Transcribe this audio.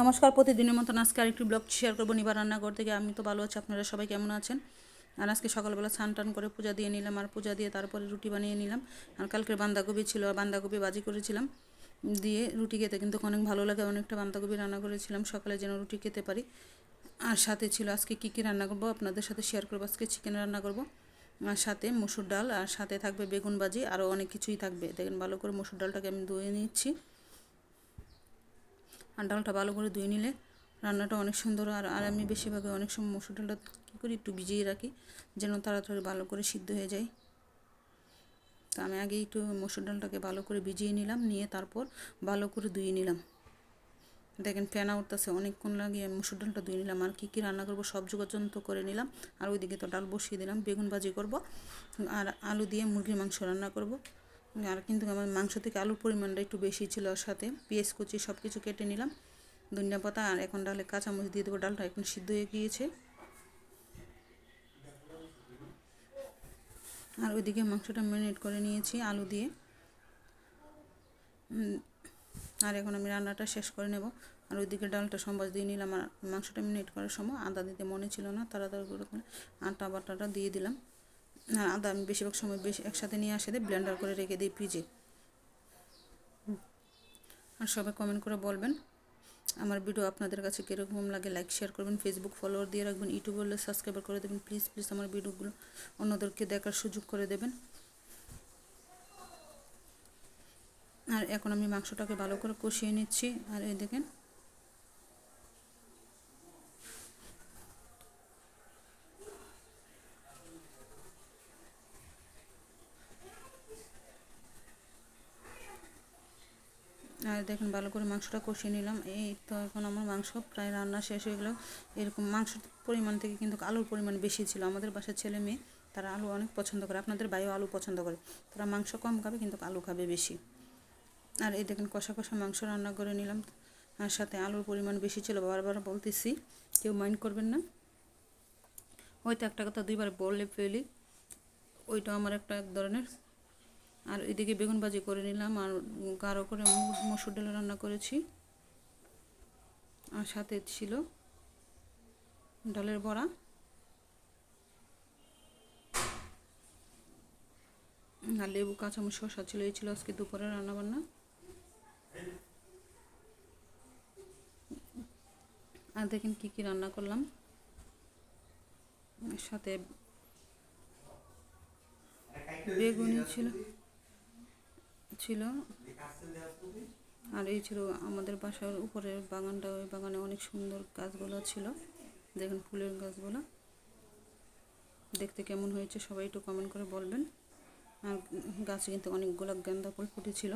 নমস্কার, প্রতিদিনের মতন আজকে আরেকটি ব্লগ শেয়ার করব নিবার রান্নাঘর থেকে। আমি তো ভালো আছি, আপনারা সবাই কেমন আছেন? আর আজকে সকালবেলা স্নান টান করে পূজা দিয়ে নিলাম, আর পূজা দিয়ে তারপরে রুটি বানিয়ে নিলাম। আর কালকের বাঁধাকপি ছিল, আর বাঁধাকপি বাজি করেছিলাম। দিয়ে রুটি খেতে কিন্তু অনেক ভালো লাগে, অনেকটা বাঁধাকপি রান্না করেছিলাম, সকালে যেন রুটি খেতে পারি। আর সাথে ছিল আজকে কী কী রান্না করব, আপনাদের সাথে শেয়ার করব। আজকে চিকেন রান্না করব, আর সাথে মসুর ডাল, আর সাথে থাকবে বেগুন বাজি আরও অনেক কিছুই থাকবে। দেখেন ভালো করে মসুর ডালটাকে আমি ধুয়ে নিচ্ছি। আর ডালটা ভালো করে ধুয়ে নিলে রান্নাটা অনেক সুন্দর আর আর আমি বেশিরভাগ অনেক সময় মসুর ডালটা কী করি একটু ভিজিয়ে রাখি, যেন তাড়াতাড়ি ভালো করে সিদ্ধ হয়ে যায়। তো আমি আগে একটু মসুর ডালটাকে ভালো করে ভিজিয়ে নিলাম, নিয়ে তারপর ভালো করে ধুয়ে নিলাম। দেখেন ফেনা উঠতেছে, অনেকক্ষণ লাগিয়ে মসুর ডালটা ধুয়ে নিলাম। আর কী কী রান্না করব সব যোগাযন্ত করে নিলাম। আর ওইদিকে তো ডাল বসিয়ে দিলাম, বেগুন ভাজি করব। আর আলু দিয়ে মুরগির মাংস রান্না করব। আর কিন্তু আমার মাংস থেকে আলুর পরিমাণটা একটু বেশি ছিল ওর সাথে। পেঁয়াজ, কুচি সব কিছু কেটে নিলাম। ধনিয়া পাতা আর এখন ডালে কাঁচামরিচ দিয়ে দেবো। ডালটা এখন সিদ্ধ হয়ে গিয়েছে। আর ওইদিকে মাংসটা ম্যারিনেট করে নিয়েছি আলু দিয়ে। আর এখন আমি রান্নাটা শেষ করে নেব। আর ওইদিকে ডালটা সম্বাস দিয়ে নিলাম। আর মাংসটা মিনিট করার সময় আদা দিতে মনে ছিল না, তাড়াতাড়ি করে আটা বাটাটা দিয়ে দিলাম। আর আদা আমি বেশিরভাগ সময় বেশি একসাথে নিয়ে আসে দিই ব্লেন্ডার করে রেখে দিই ফ্রিজে আর সবাই কমেন্ট করে বলবেন, আমার ভিডিও আপনাদের কাছে কীরকম লাগে? লাইক শেয়ার করবেন ফেসবুক ফলোয়ার দিয়ে রাখবেন ইউটিউব হলে সাবস্ক্রাইবার করে দেবেন। প্লিজ প্লিজ আমার ভিডিওগুলো অন্যদেরকে দেখার সুযোগ করে দেবেন। আর এখন আমি মাংসটাকে ভালো করে কষিয়ে নিচ্ছি। আর এই দেখেন আর দেখেন ভালো করে মাংসটা কষিয়ে নিলাম। এই তো এখন আমার মাংস প্রায় রান্না শেষ হয়ে গেলো। এরকম মাংসের পরিমাণ থেকে কিন্তু আলুর পরিমাণ বেশি ছিল। আমাদের বাসার ছেলে মেয়ে, তারা আলু অনেক পছন্দ করে। আপনাদের ভাইও আলু পছন্দ করে। তারা মাংস কম খাবে, কিন্তু আলু খাবে বেশি। আর এই দেখেন কষা কষা মাংস রান্না করে নিলাম। আর সাথে আলুর পরিমাণ বেশি ছিল, বারবার বলতেছি, কেউ মাইন্ড করবেন না। হয়তো একটা কথা দুইবার বললে ফেলি। ওইটা আমার একটা এক ধরনের আর এদিকে বেগুন ভাজি করে নিলাম আর গাঢ় করে মসুর ডাল রান্না করেছি। আর সাথে ছিল ডালের বড়া। আর লেবু, কাঁচামরিচ, শসা ছিল, এই ছিল আজকে দুপুরে রান্নাবান্না। আর দেখেন কি কি রান্না করলাম। সাথে বেগুনি ছিল। ছিল। আর এই ছিল আমাদের বাসার উপরের বাগানটা। ওই বাগানে অনেক সুন্দর গাছগুলো ছিল। দেখুন ফুলের গাছগুলো। দেখতে কেমন হয়েছে সবাই একটু কমেন্ট করে বলবেন। আর গাছে কিন্তু অনেকগুলো গেন্দা ফুল ফুটেছিল।